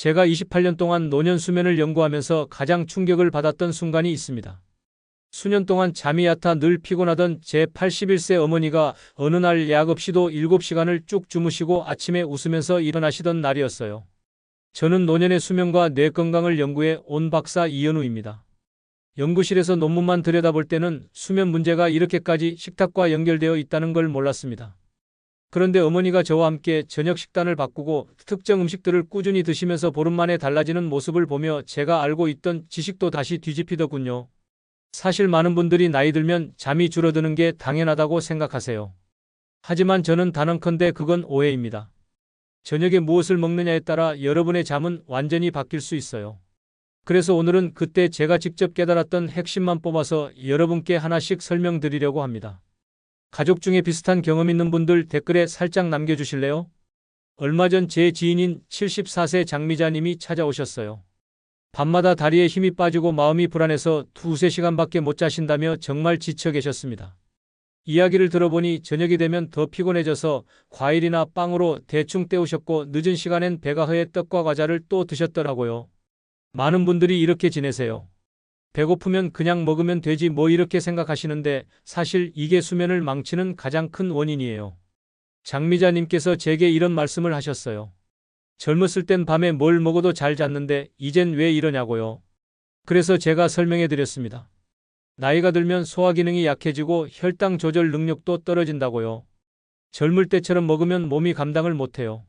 제가 28년 동안 노년 수면을 연구하면서 가장 충격을 받았던 순간이 있습니다. 수년 동안 잠이 얕아 늘 피곤하던 제 81세 어머니가 어느 날 약 없이도 7시간을 쭉 주무시고 아침에 웃으면서 일어나시던 날이었어요. 저는 노년의 수면과 뇌 건강을 연구해 온 박사 이현우입니다. 연구실에서 논문만 들여다볼 때는 수면 문제가 이렇게까지 식탁과 연결되어 있다는 걸 몰랐습니다. 그런데 어머니가 저와 함께 저녁 식단을 바꾸고 특정 음식들을 꾸준히 드시면서 보름 만에 달라지는 모습을 보며 제가 알고 있던 지식도 다시 뒤집히더군요. 사실 많은 분들이 나이 들면 잠이 줄어드는 게 당연하다고 생각하세요. 하지만 저는 단언컨대 그건 오해입니다. 저녁에 무엇을 먹느냐에 따라 여러분의 잠은 완전히 바뀔 수 있어요. 그래서 오늘은 그때 제가 직접 깨달았던 핵심만 뽑아서 여러분께 하나씩 설명드리려고 합니다. 가족 중에 비슷한 경험 있는 분들 댓글에 살짝 남겨주실래요? 얼마 전 제 지인인 74세 장미자님이 찾아오셨어요. 밤마다 다리에 힘이 빠지고 마음이 불안해서 두세 시간밖에 못 자신다며 정말 지쳐 계셨습니다. 이야기를 들어보니 저녁이 되면 더 피곤해져서 과일이나 빵으로 대충 때우셨고 늦은 시간엔 배가 허해 떡과 과자를 또 드셨더라고요. 많은 분들이 이렇게 지내세요. 배고프면 그냥 먹으면 되지 뭐 이렇게 생각하시는데 사실 이게 수면을 망치는 가장 큰 원인이에요. 장미자님께서 제게 이런 말씀을 하셨어요. 젊었을 땐 밤에 뭘 먹어도 잘 잤는데 이젠 왜 이러냐고요. 그래서 제가 설명해 드렸습니다. 나이가 들면 소화 기능이 약해지고 혈당 조절 능력도 떨어진다고요. 젊을 때처럼 먹으면 몸이 감당을 못해요.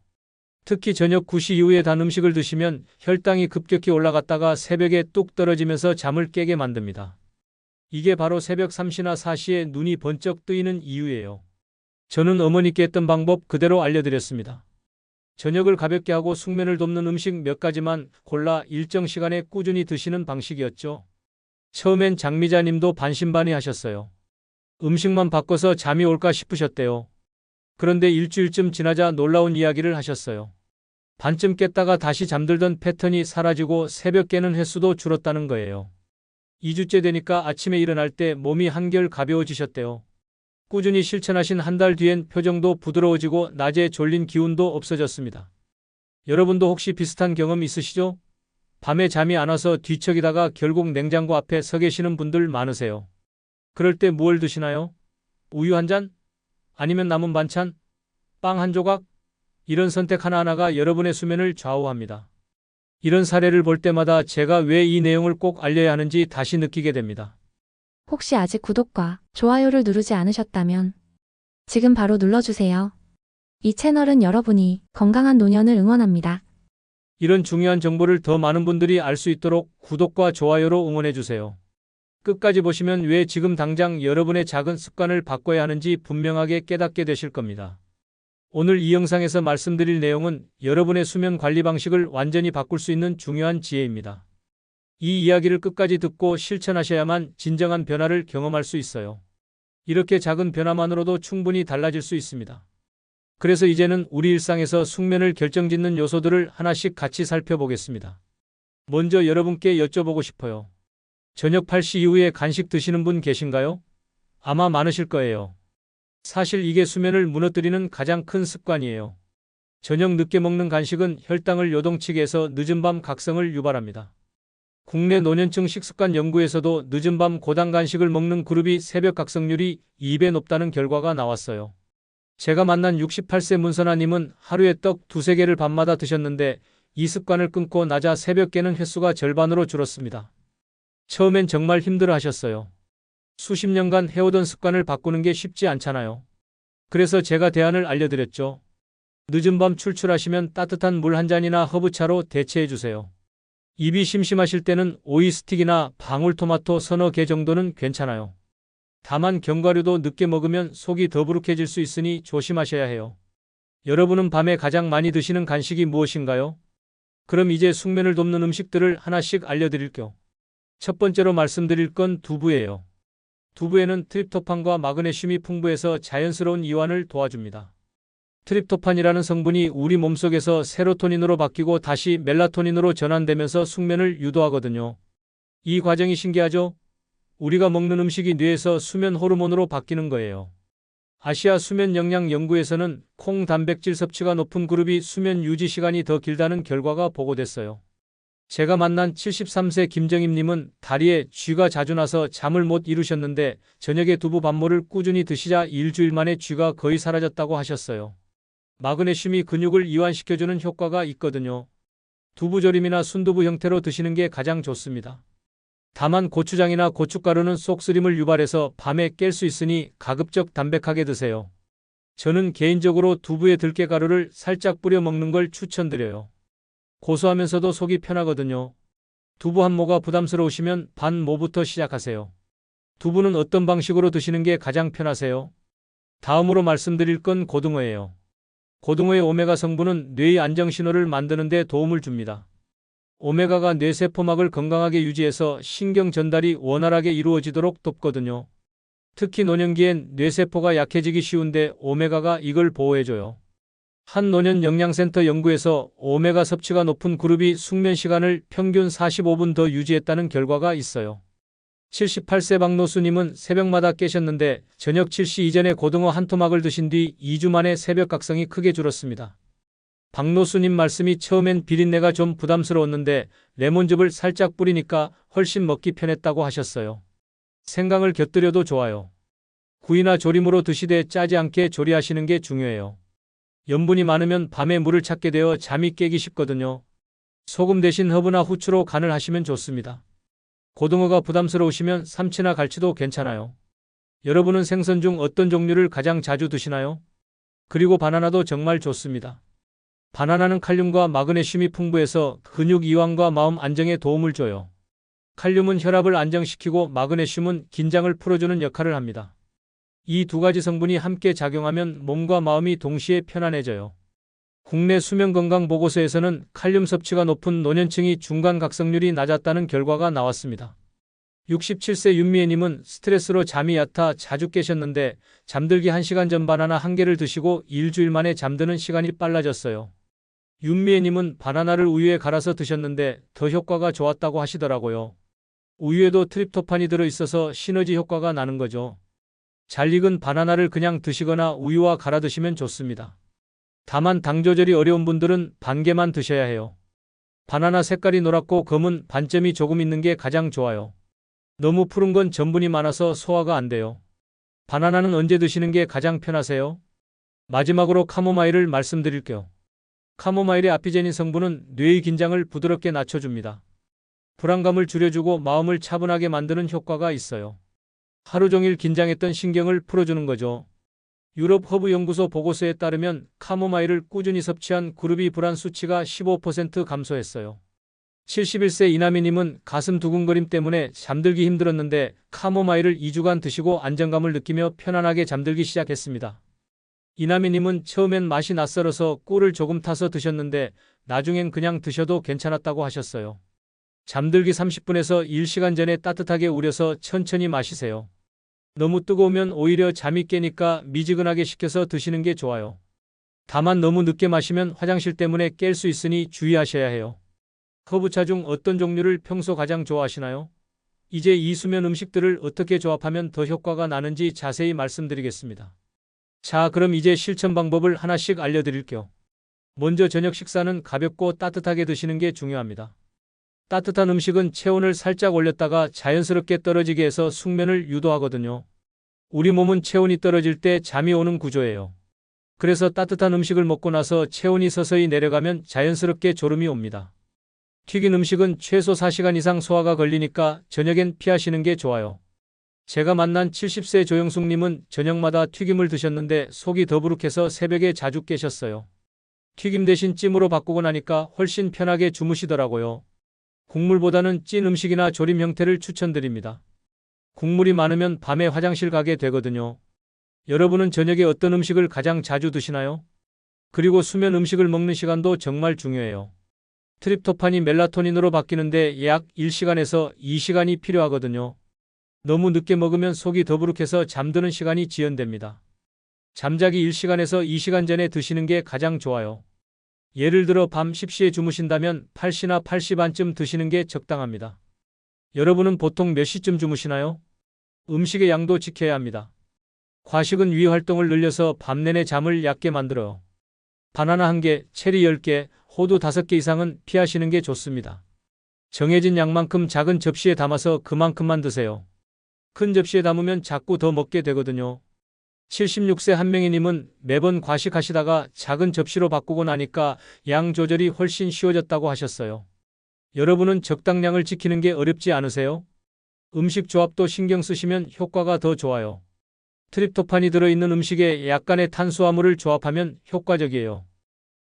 특히 저녁 9시 이후에 단 음식을 드시면 혈당이 급격히 올라갔다가 새벽에 뚝 떨어지면서 잠을 깨게 만듭니다. 이게 바로 새벽 3시나 4시에 눈이 번쩍 뜨이는 이유예요. 저는 어머니께 했던 방법 그대로 알려드렸습니다. 저녁을 가볍게 하고 숙면을 돕는 음식 몇 가지만 골라 일정 시간에 꾸준히 드시는 방식이었죠. 처음엔 장미자님도 반신반의 하셨어요. 음식만 바꿔서 잠이 올까 싶으셨대요. 그런데 일주일쯤 지나자 놀라운 이야기를 하셨어요. 반쯤 깼다가 다시 잠들던 패턴이 사라지고 새벽 깨는 횟수도 줄었다는 거예요. 2주째 되니까 아침에 일어날 때 몸이 한결 가벼워지셨대요. 꾸준히 실천하신 한 달 뒤엔 표정도 부드러워지고 낮에 졸린 기운도 없어졌습니다. 여러분도 혹시 비슷한 경험 있으시죠? 밤에 잠이 안 와서 뒤척이다가 결국 냉장고 앞에 서 계시는 분들 많으세요. 그럴 때 무얼 드시나요? 우유 한 잔? 아니면 남은 반찬? 빵 한 조각? 이런 선택 하나하나가 여러분의 수면을 좌우합니다. 이런 사례를 볼 때마다 제가 왜 이 내용을 꼭 알려야 하는지 다시 느끼게 됩니다. 혹시 아직 구독과 좋아요를 누르지 않으셨다면 지금 바로 눌러주세요. 이 채널은 여러분이 건강한 노년을 응원합니다. 이런 중요한 정보를 더 많은 분들이 알 수 있도록 구독과 좋아요로 응원해주세요. 끝까지 보시면 왜 지금 당장 여러분의 작은 습관을 바꿔야 하는지 분명하게 깨닫게 되실 겁니다. 오늘 이 영상에서 말씀드릴 내용은 여러분의 수면 관리 방식을 완전히 바꿀 수 있는 중요한 지혜입니다. 이 이야기를 끝까지 듣고 실천하셔야만 진정한 변화를 경험할 수 있어요. 이렇게 작은 변화만으로도 충분히 달라질 수 있습니다. 그래서 이제는 우리 일상에서 숙면을 결정짓는 요소들을 하나씩 같이 살펴보겠습니다. 먼저 여러분께 여쭤보고 싶어요. 저녁 8시 이후에 간식 드시는 분 계신가요? 아마 많으실 거예요. 사실 이게 수면을 무너뜨리는 가장 큰 습관이에요. 저녁 늦게 먹는 간식은 혈당을 요동치게 해서 늦은 밤 각성을 유발합니다. 국내 노년층 식습관 연구에서도 늦은 밤 고당 간식을 먹는 그룹이 새벽 각성률이 2배 높다는 결과가 나왔어요. 제가 만난 68세 문선아님은 하루에 떡 두세 개를 밤마다 드셨는데 이 습관을 끊고 낮아 새벽 깨는 횟수가 절반으로 줄었습니다. 처음엔 정말 힘들어 하셨어요. 수십 년간 해오던 습관을 바꾸는 게 쉽지 않잖아요. 그래서 제가 대안을 알려드렸죠. 늦은 밤 출출하시면 따뜻한 물 한 잔이나 허브차로 대체해 주세요. 입이 심심하실 때는 오이 스틱이나 방울토마토 서너 개 정도는 괜찮아요. 다만 견과류도 늦게 먹으면 속이 더부룩해질 수 있으니 조심하셔야 해요. 여러분은 밤에 가장 많이 드시는 간식이 무엇인가요? 그럼 이제 숙면을 돕는 음식들을 하나씩 알려드릴게요. 첫 번째로 말씀드릴 건 두부예요. 두부에는 트립토판과 마그네슘이 풍부해서 자연스러운 이완을 도와줍니다. 트립토판이라는 성분이 우리 몸속에서 세로토닌으로 바뀌고 다시 멜라토닌으로 전환되면서 숙면을 유도하거든요. 이 과정이 신기하죠? 우리가 먹는 음식이 뇌에서 수면 호르몬으로 바뀌는 거예요. 아시아 수면 영양 연구에서는 콩 단백질 섭취가 높은 그룹이 수면 유지 시간이 더 길다는 결과가 보고됐어요. 제가 만난 73세 김정임님은 다리에 쥐가 자주 나서 잠을 못 이루셨는데 저녁에 두부 밥물을 꾸준히 드시자 일주일 만에 쥐가 거의 사라졌다고 하셨어요. 마그네슘이 근육을 이완시켜주는 효과가 있거든요. 두부조림이나 순두부 형태로 드시는 게 가장 좋습니다. 다만 고추장이나 고춧가루는 속쓰림을 유발해서 밤에 깰 수 있으니 가급적 담백하게 드세요. 저는 개인적으로 두부에 들깨가루를 살짝 뿌려 먹는 걸 추천드려요. 고소하면서도 속이 편하거든요. 두부 한 모가 부담스러우시면 반 모부터 시작하세요. 두부는 어떤 방식으로 드시는 게 가장 편하세요? 다음으로 말씀드릴 건 고등어예요. 고등어의 오메가 성분은 뇌의 안정 신호를 만드는 데 도움을 줍니다. 오메가가 뇌세포막을 건강하게 유지해서 신경 전달이 원활하게 이루어지도록 돕거든요. 특히 노년기엔 뇌세포가 약해지기 쉬운데 오메가가 이걸 보호해줘요. 한 노년 영양센터 연구에서 오메가 섭취가 높은 그룹이 숙면 시간을 평균 45분 더 유지했다는 결과가 있어요. 78세 박노수님은 새벽마다 깨셨는데 저녁 7시 이전에 고등어 한 토막을 드신 뒤 2주 만에 새벽 각성이 크게 줄었습니다. 박노수님 말씀이 처음엔 비린내가 좀 부담스러웠는데 레몬즙을 살짝 뿌리니까 훨씬 먹기 편했다고 하셨어요. 생강을 곁들여도 좋아요. 구이나 조림으로 드시되 짜지 않게 조리하시는 게 중요해요. 염분이 많으면 밤에 물을 찾게 되어 잠이 깨기 쉽거든요. 소금 대신 허브나 후추로 간을 하시면 좋습니다. 고등어가 부담스러우시면 삼치나 갈치도 괜찮아요. 여러분은 생선 중 어떤 종류를 가장 자주 드시나요? 그리고 바나나도 정말 좋습니다. 바나나는 칼륨과 마그네슘이 풍부해서 근육 이완과 마음 안정에 도움을 줘요. 칼륨은 혈압을 안정시키고 마그네슘은 긴장을 풀어주는 역할을 합니다. 이 두 가지 성분이 함께 작용하면 몸과 마음이 동시에 편안해져요. 국내 수면건강 보고서에서는 칼륨 섭취가 높은 노년층이 중간 각성률이 낮았다는 결과가 나왔습니다. 67세 윤미애님은 스트레스로 잠이 얕아 자주 깨셨는데 잠들기 1시간 전 바나나 한 개를 드시고 일주일 만에 잠드는 시간이 빨라졌어요. 윤미애님은 바나나를 우유에 갈아서 드셨는데 더 효과가 좋았다고 하시더라고요. 우유에도 트립토판이 들어있어서 시너지 효과가 나는 거죠. 잘 익은 바나나를 그냥 드시거나 우유와 갈아 드시면 좋습니다. 다만 당 조절이 어려운 분들은 반 개만 드셔야 해요. 바나나 색깔이 노랗고 검은 반점이 조금 있는 게 가장 좋아요. 너무 푸른 건 전분이 많아서 소화가 안 돼요. 바나나는 언제 드시는 게 가장 편하세요? 마지막으로 카모마일을 말씀드릴게요. 카모마일의 아피제닌 성분은 뇌의 긴장을 부드럽게 낮춰줍니다. 불안감을 줄여주고 마음을 차분하게 만드는 효과가 있어요. 하루 종일 긴장했던 신경을 풀어주는 거죠. 유럽 허브 연구소 보고서에 따르면 카모마일을 꾸준히 섭취한 그룹이 불안 수치가 15% 감소했어요. 71세 이나미님은 가슴 두근거림 때문에 잠들기 힘들었는데 카모마일을 2주간 드시고 안정감을 느끼며 편안하게 잠들기 시작했습니다. 이나미님은 처음엔 맛이 낯설어서 꿀을 조금 타서 드셨는데 나중엔 그냥 드셔도 괜찮았다고 하셨어요. 잠들기 30분에서 1시간 전에 따뜻하게 우려서 천천히 마시세요. 너무 뜨거우면 오히려 잠이 깨니까 미지근하게 식혀서 드시는 게 좋아요. 다만 너무 늦게 마시면 화장실 때문에 깰 수 있으니 주의하셔야 해요. 허브차 중 어떤 종류를 평소 가장 좋아하시나요? 이제 이 수면 음식들을 어떻게 조합하면 더 효과가 나는지 자세히 말씀드리겠습니다. 자, 그럼 이제 실천 방법을 하나씩 알려드릴게요. 먼저 저녁 식사는 가볍고 따뜻하게 드시는 게 중요합니다. 따뜻한 음식은 체온을 살짝 올렸다가 자연스럽게 떨어지게 해서 숙면을 유도하거든요. 우리 몸은 체온이 떨어질 때 잠이 오는 구조예요. 그래서 따뜻한 음식을 먹고 나서 체온이 서서히 내려가면 자연스럽게 졸음이 옵니다. 튀긴 음식은 최소 4시간 이상 소화가 걸리니까 저녁엔 피하시는 게 좋아요. 제가 만난 70세 조영숙님은 저녁마다 튀김을 드셨는데 속이 더부룩해서 새벽에 자주 깨셨어요. 튀김 대신 찜으로 바꾸고 나니까 훨씬 편하게 주무시더라고요. 국물보다는 찐 음식이나 조림 형태를 추천드립니다. 국물이 많으면 밤에 화장실 가게 되거든요. 여러분은 저녁에 어떤 음식을 가장 자주 드시나요? 그리고 수면 음식을 먹는 시간도 정말 중요해요. 트립토판이 멜라토닌으로 바뀌는데 약 1시간에서 2시간이 필요하거든요. 너무 늦게 먹으면 속이 더부룩해서 잠드는 시간이 지연됩니다. 잠자기 1시간에서 2시간 전에 드시는 게 가장 좋아요. 예를 들어 밤 10시에 주무신다면 8시나 8시 반쯤 드시는 게 적당합니다. 여러분은 보통 몇 시쯤 주무시나요? 음식의 양도 지켜야 합니다. 과식은 위 활동을 늘려서 밤 내내 잠을 얕게 만들어요. 바나나 1개, 체리 10개, 호두 5개 이상은 피하시는 게 좋습니다. 정해진 양만큼 작은 접시에 담아서 그만큼만 드세요. 큰 접시에 담으면 자꾸 더 먹게 되거든요. 76세 한명희님은 매번 과식하시다가 작은 접시로 바꾸고 나니까 양 조절이 훨씬 쉬워졌다고 하셨어요. 여러분은 적당량을 지키는 게 어렵지 않으세요? 음식 조합도 신경 쓰시면 효과가 더 좋아요. 트립토판이 들어있는 음식에 약간의 탄수화물을 조합하면 효과적이에요.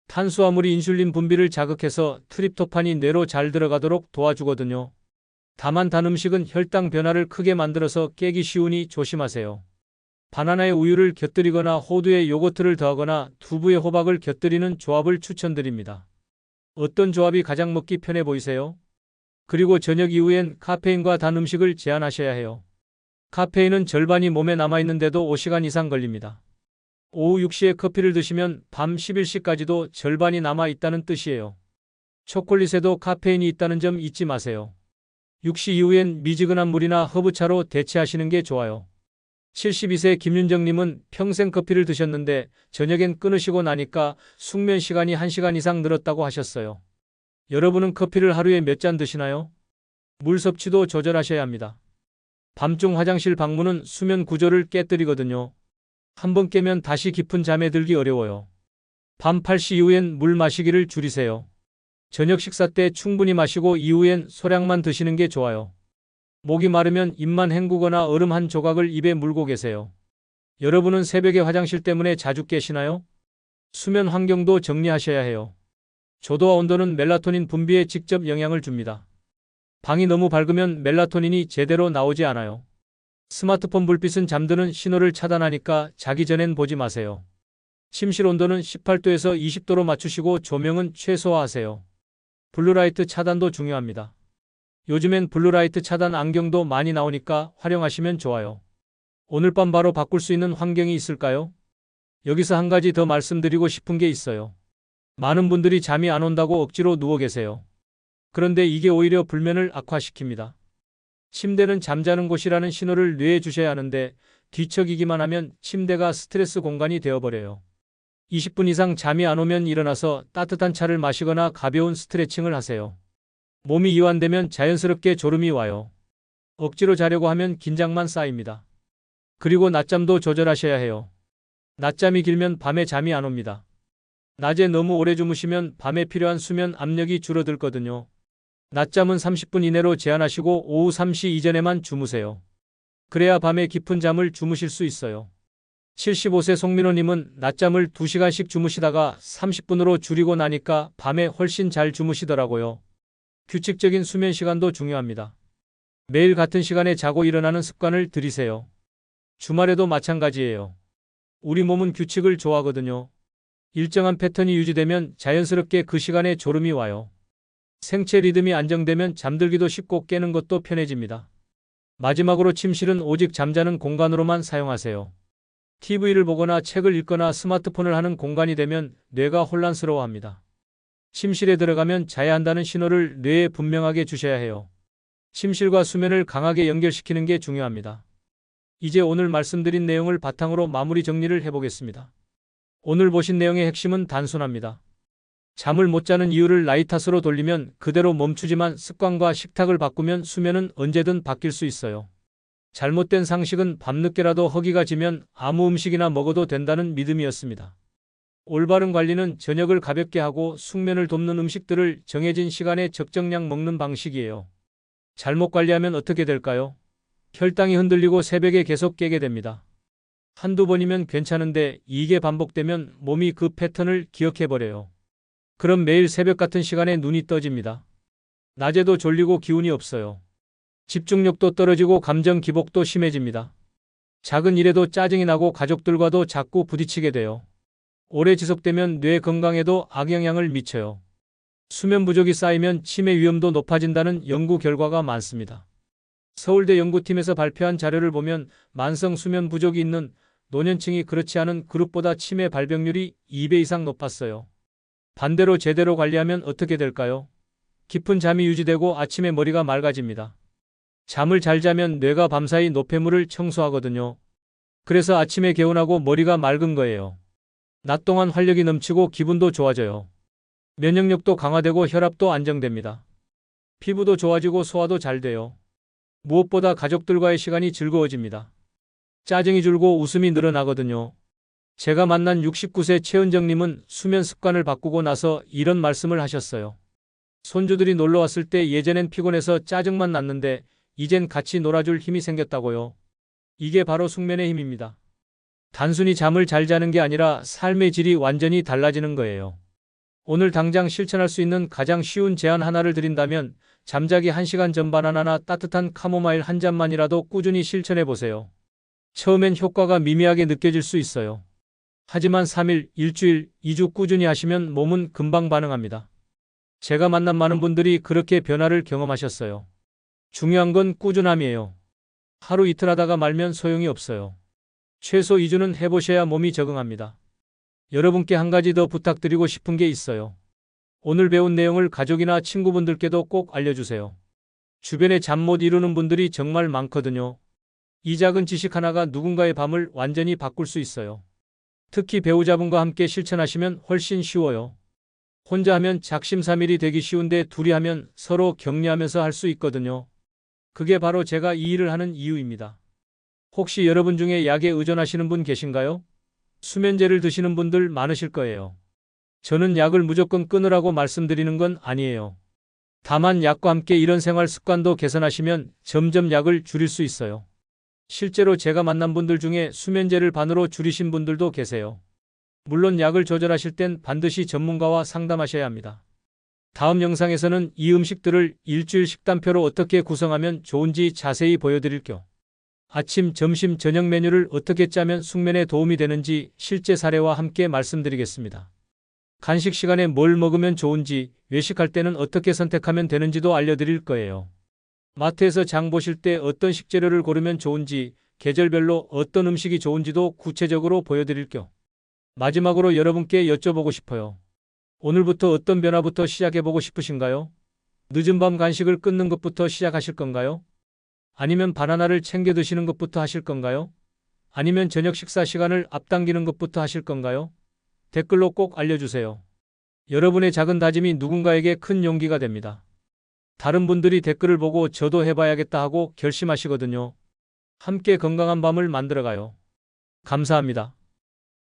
탄수화물이 인슐린 분비를 자극해서 트립토판이 뇌로 잘 들어가도록 도와주거든요. 다만 단 음식은 혈당 변화를 크게 만들어서 깨기 쉬우니 조심하세요. 바나나에 우유를 곁들이거나 호두에 요거트를 더하거나 두부에 호박을 곁들이는 조합을 추천드립니다. 어떤 조합이 가장 먹기 편해 보이세요? 그리고 저녁 이후엔 카페인과 단 음식을 제한하셔야 해요. 카페인은 절반이 몸에 남아있는데도 5시간 이상 걸립니다. 오후 6시에 커피를 드시면 밤 11시까지도 절반이 남아있다는 뜻이에요. 초콜릿에도 카페인이 있다는 점 잊지 마세요. 6시 이후엔 미지근한 물이나 허브차로 대체하시는 게 좋아요. 72세 김윤정님은 평생 커피를 드셨는데 저녁엔 끊으시고 나니까 숙면 시간이 1시간 이상 늘었다고 하셨어요. 여러분은 커피를 하루에 몇 잔 드시나요? 물 섭취도 조절하셔야 합니다. 밤중 화장실 방문은 수면 구조를 깨뜨리거든요. 한 번 깨면 다시 깊은 잠에 들기 어려워요. 밤 8시 이후엔 물 마시기를 줄이세요. 저녁 식사 때 충분히 마시고 이후엔 소량만 드시는 게 좋아요. 목이 마르면 입만 헹구거나 얼음 한 조각을 입에 물고 계세요. 여러분은 새벽에 화장실 때문에 자주 깨시나요? 수면 환경도 정리하셔야 해요. 조도와 온도는 멜라토닌 분비에 직접 영향을 줍니다. 방이 너무 밝으면 멜라토닌이 제대로 나오지 않아요. 스마트폰 불빛은 잠드는 신호를 차단하니까 자기 전엔 보지 마세요. 침실 온도는 18도에서 20도로 맞추시고 조명은 최소화하세요. 블루라이트 차단도 중요합니다. 요즘엔 블루라이트 차단 안경도 많이 나오니까 활용하시면 좋아요. 오늘 밤 바로 바꿀 수 있는 환경이 있을까요? 여기서 한 가지 더 말씀드리고 싶은 게 있어요. 많은 분들이 잠이 안 온다고 억지로 누워 계세요. 그런데 이게 오히려 불면을 악화시킵니다. 침대는 잠자는 곳이라는 신호를 뇌에 주셔야 하는데 뒤척이기만 하면 침대가 스트레스 공간이 되어버려요. 20분 이상 잠이 안 오면 일어나서 따뜻한 차를 마시거나 가벼운 스트레칭을 하세요. 몸이 이완되면 자연스럽게 졸음이 와요. 억지로 자려고 하면 긴장만 쌓입니다. 그리고 낮잠도 조절하셔야 해요. 낮잠이 길면 밤에 잠이 안 옵니다. 낮에 너무 오래 주무시면 밤에 필요한 수면 압력이 줄어들거든요. 낮잠은 30분 이내로 제한하시고 오후 3시 이전에만 주무세요. 그래야 밤에 깊은 잠을 주무실 수 있어요. 75세 송민호님은 낮잠을 2시간씩 주무시다가 30분으로 줄이고 나니까 밤에 훨씬 잘 주무시더라고요. 규칙적인 수면 시간도 중요합니다. 매일 같은 시간에 자고 일어나는 습관을 들이세요. 주말에도 마찬가지예요. 우리 몸은 규칙을 좋아하거든요. 일정한 패턴이 유지되면 자연스럽게 그 시간에 졸음이 와요. 생체 리듬이 안정되면 잠들기도 쉽고 깨는 것도 편해집니다. 마지막으로 침실은 오직 잠자는 공간으로만 사용하세요. TV를 보거나 책을 읽거나 스마트폰을 하는 공간이 되면 뇌가 혼란스러워합니다. 침실에 들어가면 자야 한다는 신호를 뇌에 분명하게 주셔야 해요. 침실과 수면을 강하게 연결시키는 게 중요합니다. 이제 오늘 말씀드린 내용을 바탕으로 마무리 정리를 해보겠습니다. 오늘 보신 내용의 핵심은 단순합니다. 잠을 못 자는 이유를 나이 탓으로 돌리면 그대로 멈추지만 습관과 식탁을 바꾸면 수면은 언제든 바뀔 수 있어요. 잘못된 상식은 밤늦게라도 허기가 지면 아무 음식이나 먹어도 된다는 믿음이었습니다. 올바른 관리는 저녁을 가볍게 하고 숙면을 돕는 음식들을 정해진 시간에 적정량 먹는 방식이에요. 잘못 관리하면 어떻게 될까요? 혈당이 흔들리고 새벽에 계속 깨게 됩니다. 한두 번이면 괜찮은데 이게 반복되면 몸이 그 패턴을 기억해버려요. 그럼 매일 새벽 같은 시간에 눈이 떠집니다. 낮에도 졸리고 기운이 없어요. 집중력도 떨어지고 감정 기복도 심해집니다. 작은 일에도 짜증이 나고 가족들과도 자꾸 부딪히게 돼요. 오래 지속되면 뇌 건강에도 악영향을 미쳐요. 수면 부족이 쌓이면 치매 위험도 높아진다는 연구 결과가 많습니다. 서울대 연구팀에서 발표한 자료를 보면 만성 수면 부족이 있는 노년층이 그렇지 않은 그룹보다 치매 발병률이 2배 이상 높았어요. 반대로 제대로 관리하면 어떻게 될까요? 깊은 잠이 유지되고 아침에 머리가 맑아집니다. 잠을 잘 자면 뇌가 밤사이 노폐물을 청소하거든요. 그래서 아침에 개운하고 머리가 맑은 거예요. 낮 동안 활력이 넘치고 기분도 좋아져요. 면역력도 강화되고 혈압도 안정됩니다. 피부도 좋아지고 소화도 잘 돼요. 무엇보다 가족들과의 시간이 즐거워집니다. 짜증이 줄고 웃음이 늘어나거든요. 제가 만난 69세 최은정님은 수면 습관을 바꾸고 나서 이런 말씀을 하셨어요. 손주들이 놀러 왔을 때 예전엔 피곤해서 짜증만 났는데 이젠 같이 놀아줄 힘이 생겼다고요. 이게 바로 숙면의 힘입니다. 단순히 잠을 잘 자는 게 아니라 삶의 질이 완전히 달라지는 거예요. 오늘 당장 실천할 수 있는 가장 쉬운 제안 하나를 드린다면 잠자기 1시간 전 바나나나 따뜻한 카모마일 한 잔만이라도 꾸준히 실천해 보세요. 처음엔 효과가 미미하게 느껴질 수 있어요. 하지만 3일, 일주일, 2주 꾸준히 하시면 몸은 금방 반응합니다. 제가 만난 많은 분들이 그렇게 변화를 경험하셨어요. 중요한 건 꾸준함이에요. 하루 이틀 하다가 말면 소용이 없어요. 최소 2주는 해보셔야 몸이 적응합니다. 여러분께 한 가지 더 부탁드리고 싶은 게 있어요. 오늘 배운 내용을 가족이나 친구분들께도 꼭 알려주세요. 주변에 잠 못 이루는 분들이 정말 많거든요. 이 작은 지식 하나가 누군가의 밤을 완전히 바꿀 수 있어요. 특히 배우자분과 함께 실천하시면 훨씬 쉬워요. 혼자 하면 작심삼일이 되기 쉬운데 둘이 하면 서로 격려하면서 할 수 있거든요. 그게 바로 제가 이 일을 하는 이유입니다. 혹시 여러분 중에 약에 의존하시는 분 계신가요? 수면제를 드시는 분들 많으실 거예요. 저는 약을 무조건 끊으라고 말씀드리는 건 아니에요. 다만 약과 함께 이런 생활 습관도 개선하시면 점점 약을 줄일 수 있어요. 실제로 제가 만난 분들 중에 수면제를 반으로 줄이신 분들도 계세요. 물론 약을 조절하실 땐 반드시 전문가와 상담하셔야 합니다. 다음 영상에서는 이 음식들을 일주일 식단표로 어떻게 구성하면 좋은지 자세히 보여드릴게요. 아침, 점심, 저녁 메뉴를 어떻게 짜면 숙면에 도움이 되는지 실제 사례와 함께 말씀드리겠습니다. 간식 시간에 뭘 먹으면 좋은지, 외식할 때는 어떻게 선택하면 되는지도 알려드릴 거예요. 마트에서 장 보실 때 어떤 식재료를 고르면 좋은지, 계절별로 어떤 음식이 좋은지도 구체적으로 보여드릴게요. 마지막으로 여러분께 여쭤보고 싶어요. 오늘부터 어떤 변화부터 시작해보고 싶으신가요? 늦은 밤 간식을 끊는 것부터 시작하실 건가요? 아니면 바나나를 챙겨 드시는 것부터 하실 건가요? 아니면 저녁 식사 시간을 앞당기는 것부터 하실 건가요? 댓글로 꼭 알려주세요. 여러분의 작은 다짐이 누군가에게 큰 용기가 됩니다. 다른 분들이 댓글을 보고 저도 해봐야겠다 하고 결심하시거든요. 함께 건강한 밤을 만들어가요. 감사합니다.